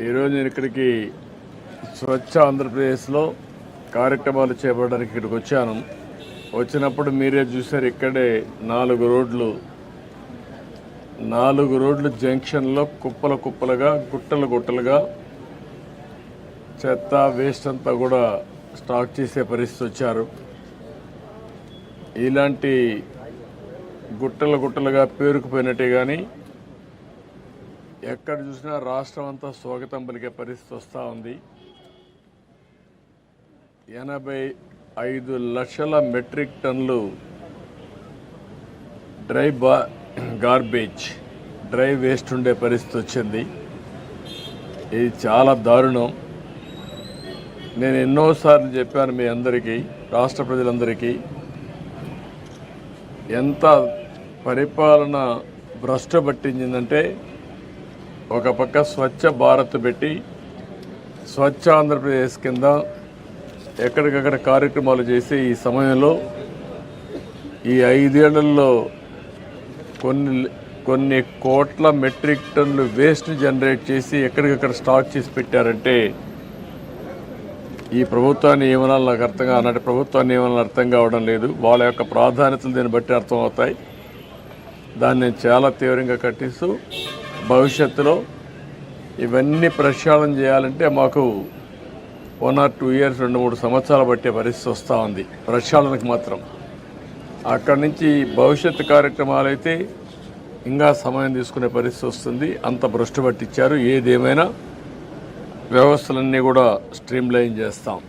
ఈరోజు నేను ఇక్కడికి స్వచ్ఛ ఆంధ్రప్రదేశ్లో కార్యక్రమాలు చేపట్టడానికి ఇక్కడికి వచ్చాను. వచ్చినప్పుడు మీరే చూశారు ఇక్కడే నాలుగు రోడ్లు. నాలుగు రోడ్లు జంక్షన్లో కుప్పల కుప్పలుగా గుట్టలు గుట్టలుగా చెత్త వేస్ట్ అంతా కూడా స్టాక్ చేసే పరిస్థితి వచ్చారు. ఇలాంటి గుట్టలు గుట్టలుగా పేరుకుపోయినట్టే కానీ ఎక్కడ చూసినా రాష్ట్రం అంతా స్వాగతం పలికే పరిస్థితి వస్తూ ఉంది. ఎనభై ఐదు లక్షల మెట్రిక్ టన్లు డ్రై బా గార్బేజ్ డ్రై వేస్ట్ ఉండే పరిస్థితి వచ్చింది. ఇది చాలా దారుణం. నేను ఎన్నోసార్లు చెప్పాను మీ అందరికీ రాష్ట్ర ప్రజలందరికీ ఎంత పరిపాలన భ్రష్టపట్టించిందంటే ఒక పక్క స్వచ్ఛ భారత్ పెట్టి స్వచ్ఛ ఆంధ్రప్రదేశ్ కింద ఎక్కడికక్కడ కార్యక్రమాలు చేసే ఈ సమయంలో ఈ ఐదేళ్ళలో కొన్ని కొన్ని కోట్ల మెట్రిక్ టన్నులు వేస్ట్ జనరేట్ చేసి ఎక్కడికక్కడ స్టాక్ చేసి పెట్టారంటే ఈ ప్రభుత్వాన్ని ఏమనాలి నాకు అర్థంగా ఆనాటి ప్రభుత్వాన్ని ఏమనాలి అర్థం కావడం లేదు. వాళ్ళ యొక్క ప్రాధాన్యతలు దీన్ని బట్టి అర్థమవుతాయి. దాన్ని నేను చాలా తీవ్రంగా కట్టిస్తూ భవిష్యత్తులో ఇవన్నీ ప్రక్షాళన చేయాలంటే మాకు వన్ ఆర్ టూ ఇయర్స్ రెండు మూడు సంవత్సరాలు పట్టే పరిస్థితి వస్తూ ఉంది. ప్రక్షాళనకు మాత్రం. అక్కడి నుంచి భవిష్యత్తు కార్యక్రమాలు అయితే ఇంకా సమయం తీసుకునే పరిస్థితి వస్తుంది. అంత భ్రష్టు పట్టించారు. ఏదేమైనా వ్యవస్థలన్నీ కూడా స్ట్రీమ్లైన్ చేస్తాం.